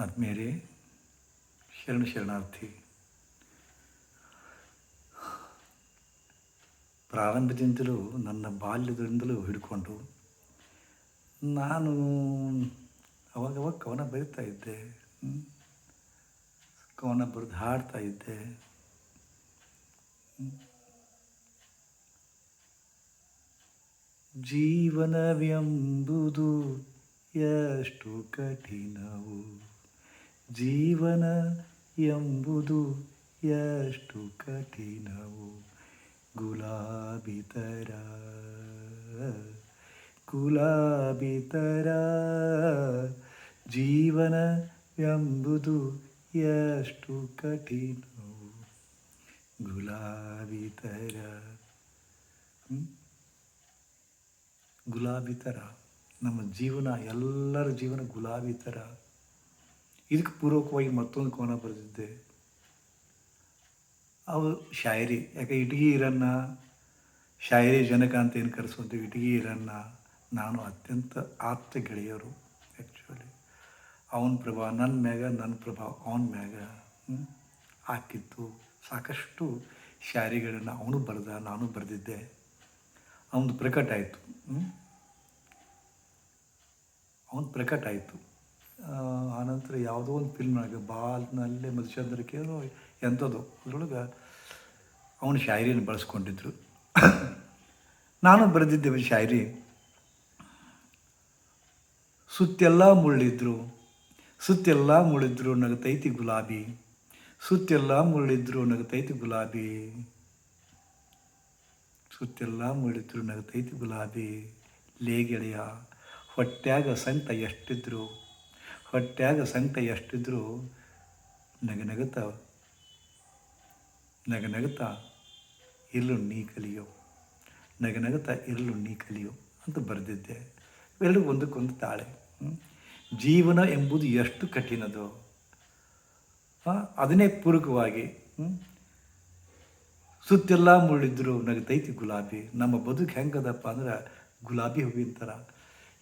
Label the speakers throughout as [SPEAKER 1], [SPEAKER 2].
[SPEAKER 1] ಆತ್ಮೀಯರೇ ಶರಣ ಶರಣಾರ್ಥಿ. ಪ್ರಾರಂಭದಿಂದಲೂ ನನ್ನ ಬಾಲ್ಯದಿಂದಲೂ ಹಿಡ್ಕೊಂಡು ನಾನು ಅವಾಗವಾಗ ಕವನ ಬರಿತಾ ಇದ್ದೆ ಕವನ ಬರೆದು ಹಾಡ್ತಾ ಇದ್ದೆ. ಜೀವನವೆಂಬುದು ಎಷ್ಟು ಕಠಿಣವು. ಜೀವನ ಎಂಬುದು ಎಷ್ಟು ಕಠಿಣವು. ಗುಲಾಬಿ ಥರ ಗುಲಾಬಿ ಥರ ಜೀವನ ಎಂಬುದು ಎಷ್ಟು ಕಠಿಣವು. ಗುಲಾಬಿ ಥರ ಗುಲಾಬಿ ಥರ ನಮ್ಮ ಜೀವನ ಎಲ್ಲರ ಜೀವನ ಗುಲಾಬಿ ಥರ ಇದಕ್ಕೆ ಪೂರ್ವಕವಾಗಿ ಮತ್ತೊಂದು ಕೋನ ಬರೆದಿದ್ದೆ. ಅವು ಶಾಯರಿ, ಯಾಕೆ ಇಟಗಿ ಇರನ್ನ ಶಾಯರಿ ಜನಕ ಅಂತ ಏನು ಕರೆಸುವಂಥ ಇಟಗಿ ಇರನ್ನ ನಾನು ಅತ್ಯಂತ ಆಪ್ತ ಗೆಳೆಯರು ಆ್ಯಕ್ಚುಲಿ ಅವನ ಪ್ರಭಾವ ನನ್ನ ಮ್ಯಾಗ, ನನ್ನ ಪ್ರಭಾವ ಅವನ ಮ್ಯಾಗ ಹಾಕಿತ್ತು ಸಾಕಷ್ಟು ಶಾಯರಿಗಳನ್ನು ಅವನು ಬರೆದ, ನಾನು ಬರೆದಿದ್ದೆ. ಅವನದು ಪ್ರಕಟ ಆಯಿತು ಅವನು ಪ್ರಕಟ ಆಯಿತು. ಆನಂತರ ಯಾವುದೋ ಒಂದು ಫಿಲ್ಮ್ನಾಗ ಬಾಲ್ನಲ್ಲೇ ಮಧುಚಂದ್ರಕ್ಕೆ ಏನೋ ಎಂಥದ್ದು? ಅದರೊಳಗೆ ಅವನು ಶಾಯರಿಯನ್ನು ಬಳಸ್ಕೊಂಡಿದ್ರು. ನಾನು ಬರೆದಿದ್ದೆ ಒಂದು ಶಾಯರಿ, ಸುತ್ತೆಲ್ಲ ಮುಳ್ಳಿದ್ರು ಸುತ್ತೆಲ್ಲ ಮುಳ್ಳಿದ್ರು ನಗತೈತಿ ಗುಲಾಬಿ, ಸುತ್ತೆಲ್ಲ ಮುಳ್ಳಿದ್ರು ನಗತೈತಿ ಗುಲಾಬಿ, ಸುತ್ತೆಲ್ಲ ಮುಳ್ಳಿದ್ರು ನಗತೈತಿ ಗುಲಾಬಿ ಲೇಗೆಳೆಯ ಸಂತ ಸಂಕಟ ಎಷ್ಟಿದ್ರು ಹೊಟ್ಯಾಗ ಸಂಕಟ ಎಷ್ಟಿದ್ರು ನಗನಗತ ನಗುತ್ತ ಇರಲು ನೀ ಕಲಿಯೋ. ನಗನಗತ ಇರಲು ನೀ ಕಲಿಯೋ ಅಂತ ಬರೆದಿದ್ದೆ. ಎಲ್ಲರೂ ಒಂದಕ್ಕೊಂದು ತಾಳೆ. ಜೀವನ ಎಂಬುದು ಎಷ್ಟು ಕಠಿಣದೋ. ಅದನ್ನೇ ಪೂರಕವಾಗಿ ಸುತ್ತೆಲ್ಲ ಮುಳ್ಳಿದ್ರು ನಗತೈತಿ ಗುಲಾಬಿ. ನಮ್ಮ ಬದುಕು ಹೆಂಗದಪ್ಪ ಅಂದ್ರೆ ಗುಲಾಬಿ ಹೂವಿನ ಥರ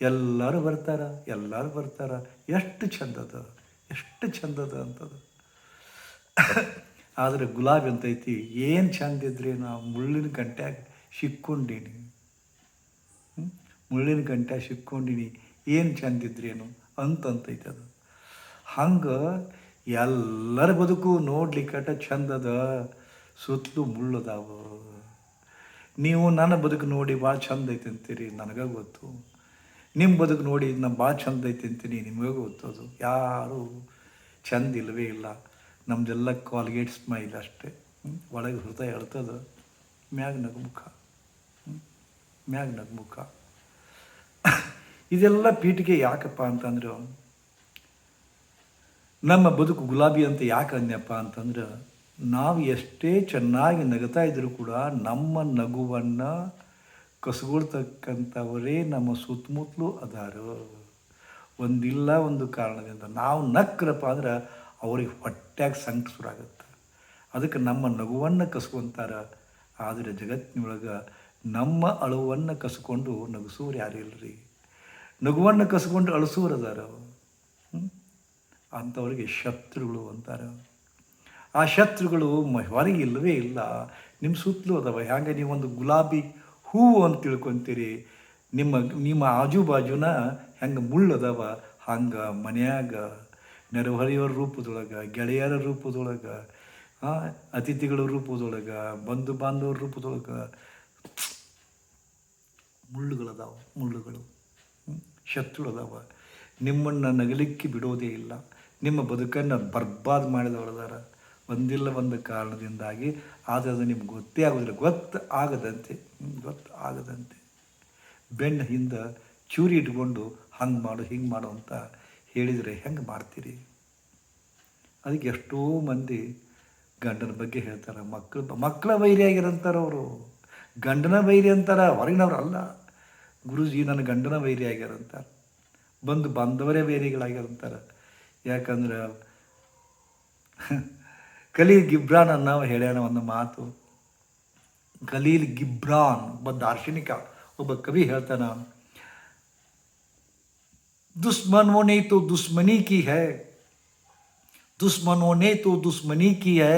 [SPEAKER 1] ಎಲ್ಲರೂ ಬರ್ತಾರ ಎಲ್ಲರೂ ಬರ್ತಾರ. ಎಷ್ಟು ಚಂದದ ಎಷ್ಟು ಚಂದದ ಅಂತದು. ಆದರೆ ಗುಲಾಬಿ ಅಂತೈತಿ, ಏನು ಚಂದ ಇದ್ರಿ ನಾ ಮುಳ್ಳಿನ ಗಂಟ್ಯಾಗ ಸಿಕ್ಕೊಂಡಿನಿ? ಮುಳ್ಳಿನ ಗಂಟ್ಯಾಗ ಸಿಕ್ಕೊಂಡಿನಿ, ಏನು ಚಂದ ಇದ್ರೇನು ಅಂತಂತೈತೆ ಅದು. ಹಂಗೆ ಎಲ್ಲರ ಬದುಕು ನೋಡ್ಲಿಕ್ಕಟ ಚಂದದ, ಸುತ್ತಲೂ ಮುಳ್ಳದಾವ. ನೀವು ನನ್ನ ಬದುಕು ನೋಡಿ ಭಾಳ ಚಂದ ಐತೆ ಅಂತೀರಿ, ನನಗೆ ಗೊತ್ತು. ನಿಮ್ಮ ಬದುಕು ನೋಡಿ ನಮ್ಮ ಭಾಳ ಚಂದ ಐತಿ ಅಂತೀನಿ, ನಿಮಗೆ ಗೊತ್ತದು. ಯಾರು ಚಂದ ಇಲ್ಲವೇ ಇಲ್ಲ. ನಮ್ಮದೆಲ್ಲ ಕಾಲ್ಗೇಟ್ ಸ್ಮೈಲ್ ಅಷ್ಟೇ? ಒಳಗೆ ಹೃದಯ ಹೇಳ್ತದ ಮ್ಯಾಗ ನಗುಮುಖ ಮ್ಯಾಗ ನಗುಮುಖ ಇದೆಲ್ಲ ಪೀಠಿಗೆ ಯಾಕಪ್ಪ ಅಂತಂದ್ರೆ, ನಮ್ಮ ಬದುಕು ಗುಲಾಬಿ ಅಂತ ಯಾಕೆ ಅನ್ಯಪ್ಪ ಅಂತಂದ್ರೆ, ನಾವು ಎಷ್ಟೇ ಚೆನ್ನಾಗಿ ನಗತಾ ಇದ್ದರೂ ಕೂಡ ನಮ್ಮ ನಗುವನ್ನು ಕಸಗೊಳ್ತಕ್ಕಂಥವರೇ ನಮ್ಮ ಸುತ್ತಮುತ್ತಲೂ ಅದಾರು. ಒಂದಿಲ್ಲ ಒಂದು ಕಾರಣದಿಂದ ನಾವು ನಕ್ರಪ್ಪ ಅಂದ್ರೆ ಅವ್ರಿಗೆ ಹೊಟ್ಯಾಗ ಸಂಕ ಶುರುವಾಗುತ್ತೆ ಅದಕ್ಕೆ ನಮ್ಮ ನಗುವನ್ನು ಕಸ್ಕೊಂತಾರೆ. ಆದರೆ ಜಗತ್ತಿನೊಳಗೆ ನಮ್ಮ ಅಳುವನ್ನು ಕಸ್ಕೊಂಡು ನಗಿಸೋರು ಯಾರು ಇಲ್ಲರಿ ನಗುವನ್ನು ಕಸ್ಕೊಂಡು ಅಳಿಸೋರು ಅದಾರ? ಅಂಥವ್ರಿಗೆ ಶತ್ರುಗಳು ಅಂತಾರೆ. ಆ ಶತ್ರುಗಳು ಹೊರಗೆ ಇಲ್ಲವೇ ಇಲ್ಲ. ನಿಮ್ಮ ಸುತ್ತಲೂ ಅದಾವ. ಹ್ಯಾಂಗೆ ಒಂದು ಗುಲಾಬಿ ಹೂವು ಅಂತ ತಿಳ್ಕೊತೀರಿ. ನಿಮ್ಮ ನಿಮ್ಮ ಆಜು ಬಾಜುನ ಹೆಂಗೆ ಮುಳ್ಳದವ? ಹಂಗೆ ಮನ್ಯಾಗ ನೆರೆಹೊರೆಯವರ ರೂಪದೊಳಗೆ, ಗೆಳೆಯರ ರೂಪದೊಳಗೆ ಅತಿಥಿಗಳ ರೂಪದೊಳಗೆ, ಬಂಧು ಬಾಂಧವರ ರೂಪದೊಳಗೆ ಮುಳ್ಳುಗಳದಾವ, ಮುಳ್ಳುಗಳು. ಶತ್ರುಗಳದಾವ. ಶತ್ರುಗಳು ನಿಮ್ಮನ್ನು ನಗಲಿಕ್ಕೆ ಬಿಡೋದೇ ಇಲ್ಲ. ನಿಮ್ಮ ಬದುಕನ್ನು ಬರ್ಬಾದ್ ಮಾಡಿದವಳದಾರ. ಒಂದಿಲ್ಲ ಒಂದು ಕಾರಣದಿಂದಾಗಿ, ಆದರೆ ಅದು ನಿಮ್ಗೆ ಗೊತ್ತೇ ಆಗೋದಿಲ್ಲ. ಗೊತ್ತು ಆಗದಂತೆ ಗೊತ್ತು ಆಗದಂತೆ. ಬೆನ್ನ ಹಿಂದೆ ಚೂರಿ ಇಟ್ಕೊಂಡು ಹಂಗೆ ಮಾಡು, ಹಿಂಗೆ ಮಾಡು ಅಂತ ಹೇಳಿದರೆ ಹೆಂಗೆ ಮಾಡ್ತೀರಿ? ಅದಕ್ಕೆ ಎಷ್ಟೋ ಮಂದಿ ಗಂಡನ ಬಗ್ಗೆ ಹೇಳ್ತಾರೆ. ಮಕ್ಕಳ ಮಕ್ಕಳ ವೈರಿ ಆಗಿರಂತಾರೆ ಅವರು. ಗಂಡನ ವೈರಿ ಅಂತಾರೆ, ಹೊರಗಿನವ್ರು ಅಲ್ಲ. ಗುರುಜಿ ನನ್ನ ಗಂಡನ ವೈರಿ ಆಗ್ಯಾರಂತಾರೆ ಬಂದು ಬಂದವರೇ ವೈರಿಗಳಾಗ್ಯಾರಂತಾರೆ ಯಾಕಂದ್ರೆ ಖಲೀಲ್ ಗಿಬ್ರಾನ್ ಅನ್ನೋ ಹೇಳ್ಯಾನ ಒಂದು ಮಾತು ಖಲೀಲ್ ಗಿಬ್ರಾನ್ ಒಬ್ಬ ದಾರ್ಶನಿಕ ಒಬ್ಬ ಕವಿ ಹೇಳ್ತಾನ दुश्मन वो नहीं तो दुश्मनी की है दुश्मनों ने तो दुश्मनी की है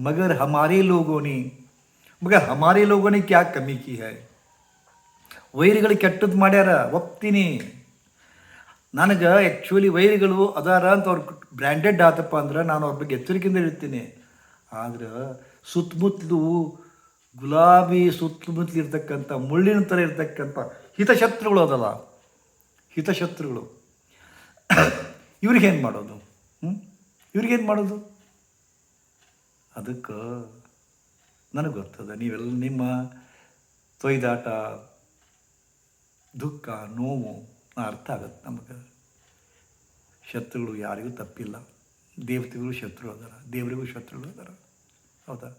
[SPEAKER 1] मगर हमारे लोगों ने मगर हमारे लोगों ने क्या कमी की है ವೈರಿಗಳು ಕೆಟ್ಟದ್ದು ಮಾಡ್ಯಾರ ಒಪ್ತೀನಿ ನನಗೆ ಆ್ಯಕ್ಚುಲಿ ವೈರಿಗಳು ಅದಾರ ಅಂತ ಅವ್ರು ಬ್ರ್ಯಾಂಡೆಡ್ ಆತಪ್ಪ ಅಂದ್ರೆ ನಾನು ಅವ್ರ ಬಗ್ಗೆ ಎಚ್ಚರಿಕೆಯಿಂದ ಇರ್ತೀನಿ ಆದ್ರೆ ಸುತ್ತಮುತ್ತಲು ಗುಲಾಬಿ ಸುತ್ತಮುತ್ತಲು ಇರ್ತಕ್ಕಂಥ, ಮುಳ್ಳಿನ ಥರ ಇರ್ತಕ್ಕಂಥ ಹಿತಶತ್ರುಗಳು ಅದಲ್ಲ. ಹಿತಶತ್ರುಗಳು. ಇವ್ರಿಗೇನು ಮಾಡೋದು? ಹ್ಞೂ ಇವ್ರಿಗೇನು ಮಾಡೋದು? ಅದಕ್ಕೆ ನನಗೆ ಗೊತ್ತದ, ನೀವೆಲ್ಲ ನಿಮ್ಮ ತೊಯ್ದಾಟ, ದುಃಖ, ನೋವು ಅರ್ಥ ಆಗತ್ತೆ ನಮಗೆ. ಶತ್ರುಗಳು ಯಾರಿಗೂ ತಪ್ಪಿಲ್ಲ. ದೇವತೆಗಳು ಶತ್ರು ಅದಾರ. ದೇವರಿಗೂ ಶತ್ರುಗಳು ಅದಾರ. ಹೌದಾ?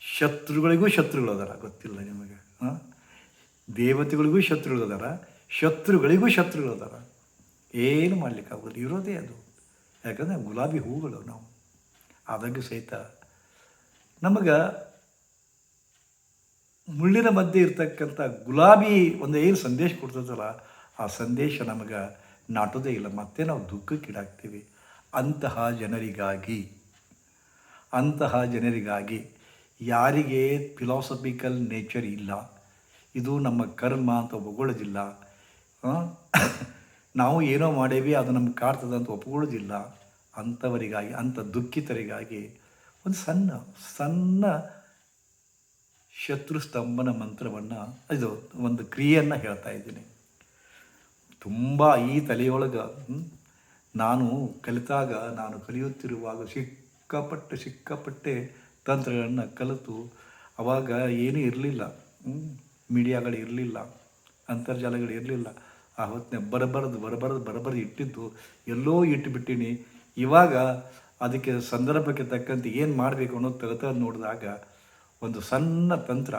[SPEAKER 1] ಶತ್ರುಗಳಿಗೂ ಶತ್ರುಗಳು ಅದಾರ. ಗೊತ್ತಿಲ್ಲ ನಿಮಗೆ. ಹಾಂ? ದೇವತೆಗಳಿಗೂ ಶತ್ರುಗಳು ಅದಾರ. ಶತ್ರುಗಳಿಗೂ ಶತ್ರುಗಳು ಅದಾರ. ಏನು ಮಾಡಲಿಕ್ಕಾಗೋದು ಇರೋದೇ ಅದು. ಯಾಕಂದರೆ ಗುಲಾಬಿ ಹೂಗಳು ನಾವು. ಆದಾಗ್ಯೂ ಸಹಿತ ನಮಗೆ ಮುಳ್ಳಿನ ಮಧ್ಯೆ ಇರ್ತಕ್ಕಂಥ ಗುಲಾಬಿ ಒಂದು ಏನು ಸಂದೇಶ ಕೊಡ್ತದಲ್ಲ, ಆ ಸಂದೇಶ ನಮಗೆ ನಾಟೋದೇ ಇಲ್ಲ. ಮತ್ತೆ ನಾವು ದುಃಖಕ್ಕೀಡಾಗ್ತೀವಿ ಅಂತಹ ಜನರಿಗಾಗಿ ಅಂತಹ ಜನರಿಗಾಗಿ ಯಾರಿಗೆ ಫಿಲಾಸಫಿಕಲ್ ನೇಚರ್ ಇಲ್ಲ. ಇದು ನಮ್ಮ ಕರ್ಮ ಅಂತ ಒಪ್ಕೊಳ್ಳೋದಿಲ್ಲ? ನಾವು ಏನೋ ಮಾಡೇವಿ, ಅದು ನಮ್ಗೆ ಕಾಡ್ತದೆ ಅಂತ ಒಪ್ಕೊಳ್ಳೋದಿಲ್ಲ. ಅಂಥವರಿಗಾಗಿ, ಅಂಥ ದುಃಖಿತರಿಗಾಗಿ ಒಂದು ಸಣ್ಣ ಸಣ್ಣ ಶತ್ರು ಸ್ತಂಭನ ಮಂತ್ರವನ್ನು ಇದು ಒಂದು ಕ್ರಿಯೆಯನ್ನು ಹೇಳ್ತಾ ಇದ್ದೀನಿ. ತುಂಬ ಈ ತಲೆಯೊಳಗೆ ನಾನು ಕಲಿತಾಗ, ನಾನು ಕಲಿಯುತ್ತಿರುವಾಗ ಸಿಕ್ಕಾಪಟ್ಟೆ ಸಿಕ್ಕಾಪಟ್ಟೆ ತಂತ್ರಗಳನ್ನು ಕಲಿತು ಅವಾಗ ಏನೂ ಇರಲಿಲ್ಲ ಮೀಡಿಯಾಗಳು ಇರಲಿಲ್ಲ, ಅಂತರ್ಜಾಲಗಳು ಇರಲಿಲ್ಲ. ಆ ಹೊತ್ತಿನ ಬರಬರದು ಬರಬರದು ಬರಬರದು ಇಟ್ಟಿದ್ದು ಎಲ್ಲೋ ಇಟ್ಟುಬಿಟ್ಟಿನಿ ಇವಾಗ ಅದಕ್ಕೆ ಸಂದರ್ಭಕ್ಕೆ ತಕ್ಕಂತೆ ಏನು ಮಾಡಬೇಕು ಅನ್ನೋದು ತೆಗೆತ ನೋಡಿದಾಗ ಒಂದು ಸಣ್ಣ ತಂತ್ರ?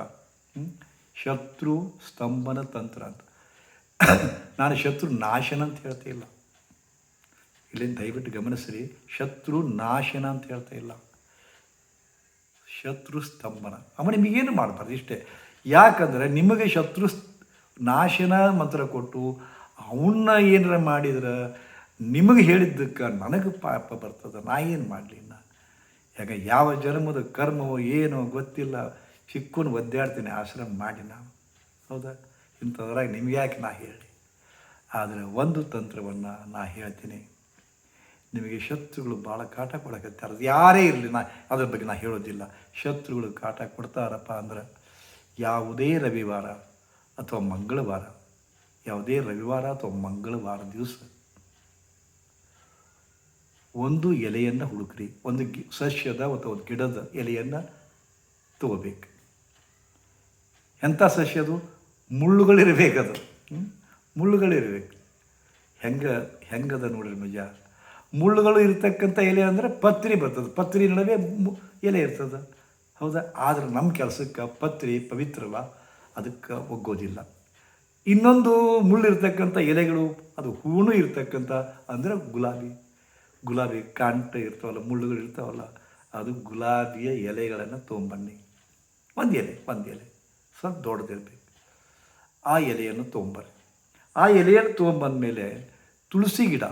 [SPEAKER 1] ಶತ್ರು ಸ್ತಂಭನ ತಂತ್ರ ಅಂತ. ನಾನು ಶತ್ರು ನಾಶನ ಅಂತ ಹೇಳ್ತಾ ಇಲ್ಲ. ಇಲ್ಲಿ ದಯವಿಟ್ಟು ಗಮನಿಸ್ರಿ, ಶತ್ರು ನಾಶನ ಅಂತ ಹೇಳ್ತಾ ಇಲ್ಲ. ಶತ್ರು ಸ್ತಂಭನ. ಅವ ನಿಮಗೇನು ಮಾಡಬಾರ್ದು? ಇಷ್ಟೇ, ಯಾಕಂದರೆ ನಿಮಗೆ ಶತ್ರು ನಾಶನ ಮಂತ್ರ ಕೊಟ್ಟು ಅವನ್ನ ಏನಾರ ಮಾಡಿದ್ರೆ ನಿಮಗೆ ಹೇಳಿದ್ದಕ್ಕೆ ನನಗೆ ಪಾಪ ಬರ್ತದೆ, ನಾ ಏನು ಮಾಡಲಿ ಯಾಕ ಯಾವ ಜನ್ಮದ ಕರ್ಮವೋ ಏನೋ ಗೊತ್ತಿಲ್ಲ, ಚಿಕ್ಕನು ಒದ್ದಾಡ್ತೀನಿ, ಆಶ್ರಮ ಮಾಡಿ ನಾನು. ಹೌದಾ? ಇಂಥದ್ರಾಗ ನಿಮ್ಗೆ ಯಾಕೆ ನಾ ಹೇಳಿ? ಆದರೆ ಒಂದು ತಂತ್ರವನ್ನು ನಾ ಹೇಳ್ತೀನಿ. ನಿಮಗೆ ಶತ್ರುಗಳು ಭಾಳ ಕಾಟ ಕೊಡಕತ್ತೆ ಅದು ಯಾರೇ ಇರಲಿ, ನಾ ಅದ್ರ ಬಗ್ಗೆ ನಾ ಹೇಳೋದಿಲ್ಲ. ಶತ್ರುಗಳು ಕಾಟ ಕೊಡ್ತಾರಪ್ಪ ಅಂದ್ರೆ ಯಾವುದೇ ರವಿವಾರ ಅಥವಾ ಮಂಗಳವಾರ, ಯಾವುದೇ ರವಿವಾರ ಅಥವಾ ಮಂಗಳವಾರ ದಿವಸ ಒಂದು ಎಲೆಯನ್ನು ಹುಡುಕ್ರಿ. ಒಂದು ಗಿ, ಸಸ್ಯದ ಅಥವಾ ಒಂದು ಗಿಡದ ಎಲೆಯನ್ನು ತಗೋಬೇಕು. ಎಂಥ ಸಸ್ಯ ಅದು? ಮುಳ್ಳುಗಳಿರಬೇಕದು ಮುಳ್ಳುಗಳಿರಬೇಕು. ಹೆಂಗೆ, ಹೆಂಗದ ನೋಡ್ರಿ ಮಜಾ. ಮುಳ್ಳುಗಳು ಇರ್ತಕ್ಕಂಥ ಎಲೆ ಅಂದರೆ ಪತ್ರಿ ಬರ್ತದೆ. ಪತ್ರಿ ನಡುವೆ ಎಲೆ ಇರ್ತದೆ. ಹೌದಾ? ಆದರೆ ನಮ್ಮ ಕೆಲಸಕ್ಕೆ ಪತ್ರಿ ಪವಿತ್ರವ, ಅದಕ್ಕೆ ಒಗ್ಗೋದಿಲ್ಲ. ಇನ್ನೊಂದು ಮುಳ್ಳಿರ್ತಕ್ಕಂಥ ಎಲೆಗಳು, ಅದು ಹೂನು ಇರ್ತಕ್ಕಂಥ ಅಂದರೆ ಗುಲಾಬಿ. ಗುಲಾಬಿ ಕಾಂಟ ಇರ್ತಾವಲ್ಲ, ಮುಳ್ಳುಗಳು ಇರ್ತಾವಲ್ಲ, ಅದು ಗುಲಾಬಿಯ ಎಲೆಗಳನ್ನು ತೊಗೊಂಬನ್ನಿ ಒಂದು ಎಲೆ ಒಂದು ಎಲೆ. ಸ್ವಲ್ಪ ದೊಡ್ಡದಿರಬೇಕು. ಆ ಎಲೆಯನ್ನು ತೊಗೊಂಬರ್ರಿ ಆ ಎಲೆಯನ್ನು ತೊಗೊಂಬಂದ ಮೇಲೆ ತುಳಸಿ ಗಿಡ,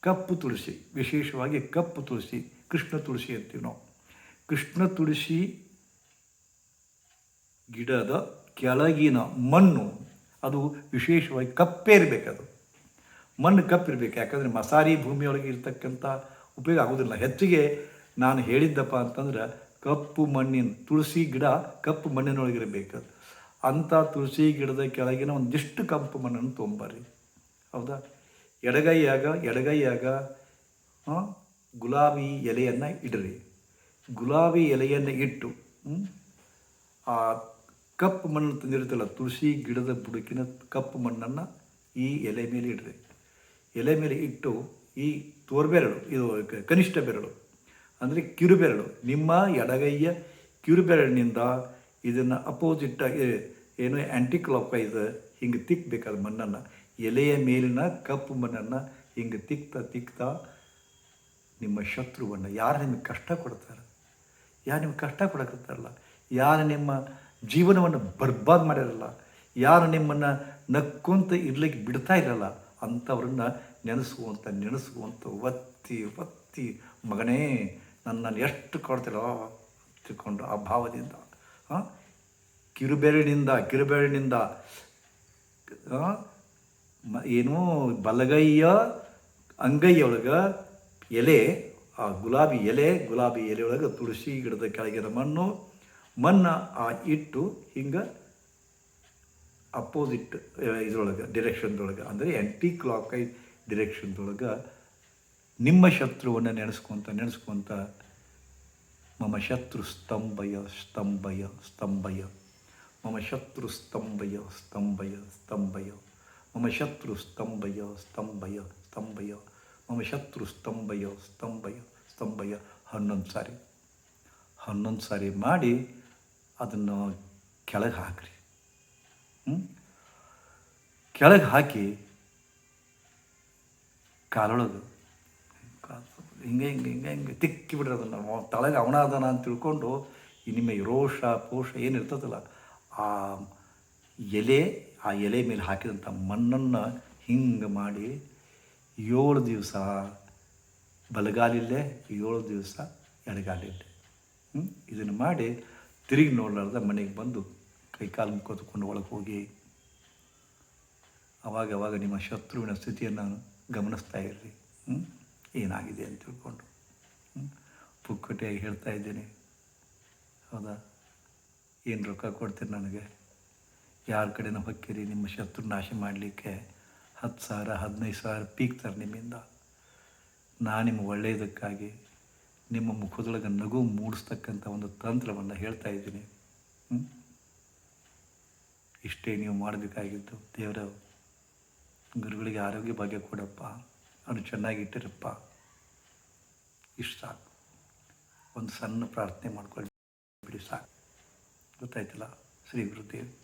[SPEAKER 1] ಕಪ್ಪು ತುಳಸಿ, ವಿಶೇಷವಾಗಿ ಕಪ್ಪು ತುಳಸಿ, ಕೃಷ್ಣ ತುಳಸಿ ಅಂತೀವಿ ನಾವು. ಕೃಷ್ಣ ತುಳಸಿ ಗಿಡದ ಕೆಳಗಿನ ಮಣ್ಣು, ಅದು ವಿಶೇಷವಾಗಿ ಕಪ್ಪೇ ಇರಬೇಕದು. ಮಣ್ಣು ಕಪ್ಪಿರಬೇಕು. ಯಾಕಂದರೆ ಮಸಾರಿ ಭೂಮಿಯೊಳಗೆ ಇರ್ತಕ್ಕಂಥ ಉಪಯೋಗ ಆಗೋದಿಲ್ಲ ಹೆಚ್ಚಿಗೆ ನಾನು ಹೇಳಿದ್ದಪ್ಪ ಅಂತಂದ್ರೆ ಕಪ್ಪು ಮಣ್ಣಿನ, ತುಳಸಿ ಗಿಡ ಕಪ್ಪು ಮಣ್ಣಿನೊಳಗಿರಬೇಕು. ಅಂಥ ತುಳಸಿ ಗಿಡದ ಕೆಳಗಿನ ಒಂದಿಷ್ಟು ಕಪ್ಪು ಮಣ್ಣನ್ನು ತೊಗೊಂಬರ್ರಿ ಹೌದಾ? ಎಡಗೈಯಾಗ ಎಡಗೈಯಾಗ ಗುಲಾಬಿ ಎಲೆಯನ್ನು ಇಡ್ರಿ. ಗುಲಾಬಿ ಎಲೆಯನ್ನು ಇಟ್ಟು ಆ ಕಪ್ಪು ಮಣ್ಣು ತಂದಿರುತ್ತಲ್ಲ ತುಳಸಿ ಗಿಡದ ಬುಡಕಿನ ಕಪ್ಪು ಮಣ್ಣನ್ನು ಈ ಎಲೆ ಮೇಲೆ ಇಡ್ರಿ. ಎಲೆ ಮೇಲೆ ಇಟ್ಟು ಈ ತೋರ್ಬೆರಳು ಇದು ಕನಿಷ್ಠ ಬೆರಳು, ಅಂದರೆ ಕಿರುಬೆರಳು ನಿಮ್ಮ ಎಡಗೈಯ ಕಿರುಬೆರಳಿನಿಂದ ಇದನ್ನು ಅಪೋಸಿಟ್ ಏನು ಆ್ಯಂಟಿ ಕ್ಲಾಕ್ ವೈಸ್ ಹಿಂಗೆ ತಿಕ್ಕಬೇಕಾದ ಮಣ್ಣನ್ನು, ಎಲೆಯ ಮೇಲಿನ ಕಪ್ಪು ಮಣ್ಣನ್ನು ಹಿಂಗೆ ತಿಕ್ತಾ ತಿಕ್ತಾ ನಿಮ್ಮ ಶತ್ರುವನ್ನು ಯಾರು ನಿಮಗೆ ಕಷ್ಟ ಕೊಡ್ತಾರೆ? ಯಾರು ನಿಮ್ಗೆ ಕಷ್ಟ ಕೊಡಕತ್ತಾರಲ್ಲ? ಯಾರು ನಿಮ್ಮ ಜೀವನವನ್ನು ಬರ್ಬಾದ್ ಮಾಡಿರಲ್ಲ ಯಾರು ನಿಮ್ಮನ್ನು ನಕ್ಕೊಂತ ಇರ್ಲಿಕ್ಕೆ ಬಿಡ್ತಾ ಇರಲ್ಲ ಅಂಥವ್ರನ್ನ ನೆನೆಸುವಂಥ ನೆನೆಸುವಂಥ ಒತ್ತಿ ಒತ್ತಿ, ಮಗನೇ, ನನ್ನನ್ನು ಎಷ್ಟು ಕೊಡ್ತೀರೋ ತಿಳ್ಕೊಂಡು ಆ ಭಾವದಿಂದ ಕಿರುಬೆರಳಿನಿಂದ ಕಿರುಬೆರಳಿನಿಂದ ಏನು ಬಲಗೈಯ ಅಂಗೈಯೊಳಗೆ ಎಲೆ, ಆ ಗುಲಾಬಿ ಎಲೆ, ಗುಲಾಬಿ ಎಲೆಯೊಳಗೆ ತುಳಸಿ ಗಿಡದ ಕೆಳಗಿನ ಮಣ್ಣು ಮಣ್ಣು ಆ ಇಟ್ಟು ಹಿಂಗೆ ಅಪೋಸಿಟ್ ಇದರೊಳಗೆ, ಡಿರೆಕ್ಷನ್ದೊಳಗೆ. ಅಂದರೆ ಆ್ಯಂಟಿ ಕ್ಲಾಕ್ ಐ ಡಿರೆಕ್ಷನ್ದೊಳಗೆ ನಿಮ್ಮ ಶತ್ರುವನ್ನು ನೆನೆಸ್ಕೊತ ನೆನೆಸ್ಕೊತ ಮಮ ಶತ್ರು ಸ್ತಂಭಯ ಸ್ತಂಭಯ ಸ್ತಂಭಯ. ಮಮ ಶತ್ರು ಸ್ತಂಭಯ ಸ್ತಂಭಯ ಸ್ತಂಭಯ. ಮಮ ಶತ್ರು ಸ್ತಂಭಯ ಸ್ತಂಭಯ ಸ್ತಂಭಯ. ಮಮ ಶತ್ರು ಸ್ತಂಭಯ ಸ್ತಂಭಯ ಸ್ತಂಭಯ. ಹನ್ನೊಂದು ಸಾರಿ. ಹನ್ನೊಂದು ಸಾರಿ ಮಾಡಿ ಅದನ್ನು ಕೆಳಗೆ ಹಾಕ್ರಿ? ಕೆಳಗೆ ಹಾಕಿ ಕಾಲೊಳಗೆ. ಹಿಂಗೆ ಹಿಂಗೆ ಹಿಂಗೆ ಹಿಂಗೆ ತಿಕ್ಕಿ ಬಿಡ್ರಿ ಅದನ್ನು ತಳಗೆ ಅವನ ಅದಾನ ಅಂತ ತಿಳ್ಕೊಂಡು ನಿಮ್ಮ ರೋಷ, ಪೋಷ ಏನಿರ್ತದಲ್ಲ ಆ ಎಲೆ ಆ ಎಲೆ ಮೇಲೆ ಹಾಕಿದಂಥ ಮಣ್ಣನ್ನು ಹಿಂಗೆ ಮಾಡಿ ಏಳು ದಿವಸ ಬಲಗಾಲಿಲ್ಲೇ, ಏಳು ದಿವಸ ಎಡಗಾಲಿಲ್ಲೇ. ಹ್ಞೂ ಇದನ್ನು ಮಾಡಿ ತಿರುಗಿ ನೋಡಲಾರ್ದ ಮನೆಗೆ ಬಂದು ಕೈಕಾಲು ಮುಖತುಕೊಂಡು ಒಳಗೆ ಹೋಗಿ ಅವಾಗ ಅವಾಗ ನಿಮ್ಮ ಶತ್ರುವಿನ ಸ್ಥಿತಿಯನ್ನು ಗಮನಿಸ್ತಾ ಇರ್ರಿ? ಏನಾಗಿದೆ ಅಂತ ತಿಳ್ಕೊಂಡು? ಪುಕ್ಕಟೆಯಾಗಿ ಹೇಳ್ತಾ ಇದ್ದೀನಿ. ಹೌದಾ? ಏನು ರೊಕ್ಕ ಕೊಡ್ತೀರಿ ನನಗೆ? ಯಾರ ಕಡೆನೂ ಹೊಕ್ಕಿರಿ ನಿಮ್ಮ ಶತ್ರು ನಾಶ ಮಾಡಲಿಕ್ಕೆ? ಹತ್ತು ಸಾವಿರ, ಹದಿನೈದು ಸಾವಿರ ಪೀಕ್ತಾರೆ ನಿಮ್ಮಿಂದ. ನಾನು ನಿಮ್ಮ ಒಳ್ಳೆಯದಕ್ಕಾಗಿ ನಿಮ್ಮ ಮುಖದೊಳಗೆ ನಗು ಮೂಡಿಸ್ತಕ್ಕಂಥ ಒಂದು ತಂತ್ರವನ್ನು ಹೇಳ್ತಾ ಇದ್ದೀನಿ. ಹ್ಮ್? ಇಷ್ಟೇ ನೀವು ಮಾಡಬೇಕಾಗಿತ್ತು ದೇವರ ಗುರುಗಳಿಗೆ ಆರೋಗ್ಯ ಭಾಗ್ಯ ಕೊಡಪ್ಪ. ಅವನು ಚೆನ್ನಾಗಿ ಇಟ್ಟಿರಪ್ಪ ಇಷ್ಟು ಸಾಕು. ಒಂದು ಸಣ್ಣ ಪ್ರಾರ್ಥನೆ ಮಾಡ್ಕೊಳ್ಳಿ ಬಿಡಿ ಸಾಕು. ಗೊತ್ತಾಯ್ತಲ್ಲ? ಶ್ರೀ ಗುರುದೇವ್.